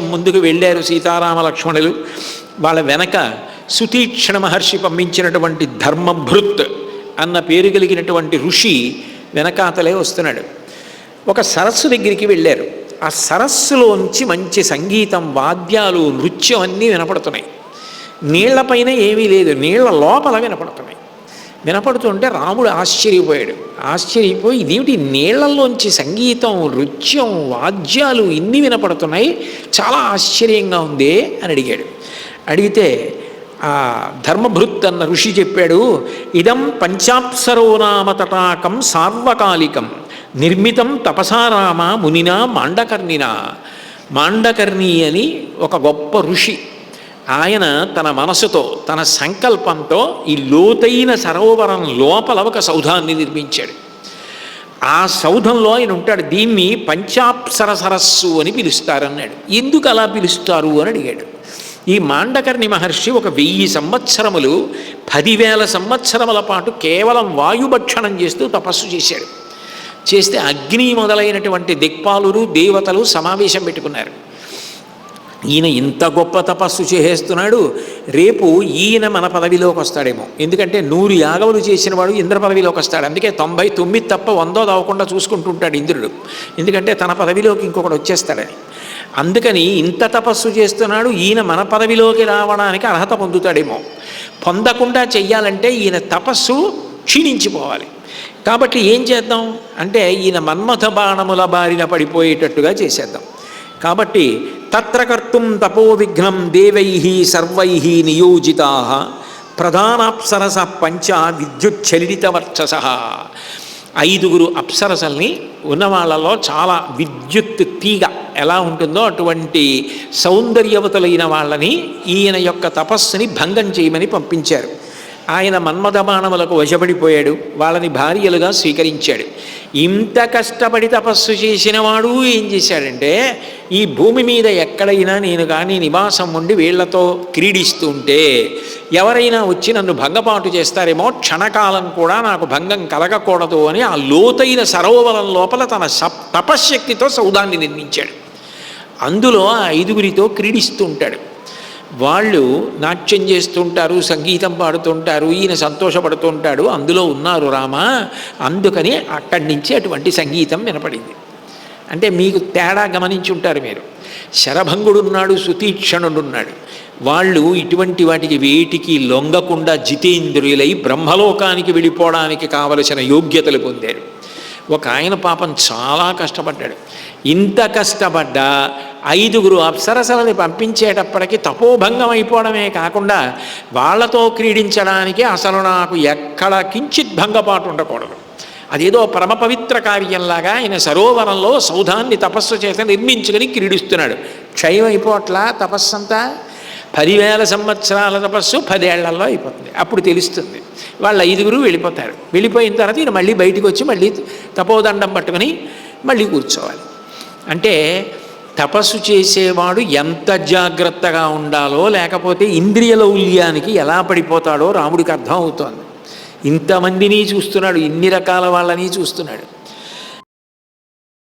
ముందుకు వెళ్ళారు సీతారామ లక్ష్మణులు. వాళ్ళ వెనక సుతీక్షణ మహర్షి పంపించినటువంటి ధర్మభృత్ అన్న పేరు కలిగినటువంటి ఋషి వెనకాతలే వస్తున్నాడు. ఒక సరస్సు దగ్గరికి వెళ్ళారు. ఆ సరస్సులోంచి మంచి సంగీతం వాద్యాలు నృత్యం అన్నీ వినపడుతున్నాయి. నీళ్ళపైన ఏమీ లేదు. నీళ్ళ లోపల వినపడుతున్నాయి. వినపడుతుంటే రాముడు ఆశ్చర్యపోయాడు. ఆశ్చర్యపోయి ఇదేమిటి? నీళ్ళలోంచి సంగీతం నృత్యం వాద్యాలు ఇన్ని వినపడుతున్నాయి? చాలా ఆశ్చర్యంగా ఉంది అని అడిగాడు. అడిగితే ఆ ధర్మభృత్ అన్న ఋషి చెప్పాడు ఇదం పంచాప్సరోనామ తటాకం సార్వకాలికం నిర్మితం తపసారామ మునినా మాండకర్ణినా. మాండకర్ణి అని ఒక గొప్ప ఋషి ఆయన తన మనసుతో తన సంకల్పంతో ఈ లోతైన సరోవరం లోపల ఒక సౌధాన్ని నిర్మించాడు. ఆ సౌధంలో ఆయన ఉంటాడు. దీన్ని పంచాప్సర సరస్సు అని పిలుస్తారన్నాడు. ఎందుకు అలా పిలుస్తారు అని అడిగాడు. ఈ మాండకర్ణి మహర్షి ఒక వెయ్యి సంవత్సరములు పదివేల సంవత్సరముల పాటు కేవలం వాయుభక్షణం చేస్తూ తపస్సు చేశాడు. చేస్తే అగ్ని మొదలైనటువంటి దిక్పాలురు దేవతలు సమావేశం పెట్టుకున్నారు. ఈయన ఇంత గొప్ప తపస్సు చేసేస్తున్నాడు రేపు ఈయన మన పదవిలోకి వస్తాడేమో. ఎందుకంటే నూరు యాగములు చేసిన వాడు ఇంద్ర పదవిలోకి వస్తాడు. అందుకే తొంభై తొమ్మిది తప్ప వందో దావకుండా చూసుకుంటుంటాడు ఇంద్రుడు. ఎందుకంటే తన పదవిలోకి ఇంకొకడు వచ్చేస్తాడని. అందుకని ఇంత తపస్సు చేస్తున్నాడు ఈయన మన పదవిలోకి రావడానికి అర్హత పొందుతాడేమో. పొందకుండా చెయ్యాలంటే ఈయన తపస్సు క్షీణించిపోవాలి. కాబట్టి ఏం చేద్దాం? అంటే ఈయన మన్మథ బాణముల బారిన పడిపోయేటట్టుగా చేసేద్దాం. కాబట్టి తత్ర కర్తుం తపో దేవై సర్వై నియోజితా. ప్రధానాప్సరస పంచ విద్యుచ్చలితవర్చస ఐదుగురు అప్సరసల్ని ఉన్న వాళ్ళలో చాలా విద్యుత్ తీగ ఎలా ఉంటుందో అటువంటి సౌందర్యవతులైన వాళ్ళని ఈయన యొక్క తపస్సుని భంగం చేయమని పంపించారు. ఆయన మన్మథమానములకు వశపడిపోయాడు. వాళ్ళని భార్యలుగా స్వీకరించాడు. ఇంత కష్టపడి తపస్సు చేసిన వాడు ఏం చేశాడంటే ఈ భూమి మీద ఎక్కడైనా నేను కానీ నివాసం ఉండి వీళ్ళతో క్రీడిస్తుంటే ఎవరైనా వచ్చి నన్ను భంగపాటు చేస్తారేమో క్షణకాలం కూడా నాకు భంగం కలగకూడదు అని ఆ లోతైన సరోవరం లోపల తన సప్ తపశ్శక్తితో సౌదాన్ని నిర్మించాడు. అందులో ఆ ఐదుగురితో క్రీడిస్తుంటాడు. వాళ్ళు నాట్యం చేస్తుంటారు సంగీతం పాడుతుంటారు ఈయన సంతోషపడుతుంటాడు అందులో ఉన్నారు రామ అందుకని అక్కడి నుంచి అటువంటి సంగీతం వినపడింది. అంటే మీకు తేడా గమనించి ఉంటారు మీరు. శరభంగుడున్నాడు సుతీక్షణుడున్నాడు. వాళ్ళు ఇటువంటి వాటికి వేటికి లొంగకుండా జితేంద్రియులై బ్రహ్మలోకానికి వెళ్ళిపోవడానికి కావలసిన యోగ్యతలు పొందారు. ఒక ఆయన పాపం చాలా కష్టపడ్డాడు. ఇంత కష్టపడ్డా ఐదుగురు అప్సరసలని పంపించేటప్పటికి తపోభంగం అయిపోవడమే కాకుండా వాళ్ళతో క్రీడించడానికి అసలు నాకు ఎక్కడ కించిత్ భంగపాటు ఉండకూడదు. అదేదో పరమ పవిత్ర కార్యంలాగా ఆయన సరోవరంలో సౌధాన్ని తపస్సు చేత నిర్మించుకుని క్రీడిస్తున్నాడు. క్షయం అయిపోవట్లా తపస్సంతా? పదివేల సంవత్సరాల తపస్సు పదేళ్ళలో అయిపోతుంది. అప్పుడు తెలుస్తుంది. వాళ్ళు ఐదుగురు వెళ్ళిపోతారు. వెళ్ళిపోయిన తర్వాత ఈయన మళ్ళీ బయటికి వచ్చి మళ్ళీ తపోదండం పట్టుకొని మళ్ళీ కూర్చోవాలి. అంటే తపస్సు చేసేవాడు ఎంత జాగ్రత్తగా ఉండాలో లేకపోతే ఇంద్రియ లౌల్యానికి ఎలా పడిపోతాడో రాముడికి అర్థం అవుతోంది. ఇంతమందిని చూస్తున్నాడు ఇన్ని రకాల వాళ్ళని చూస్తున్నాడు.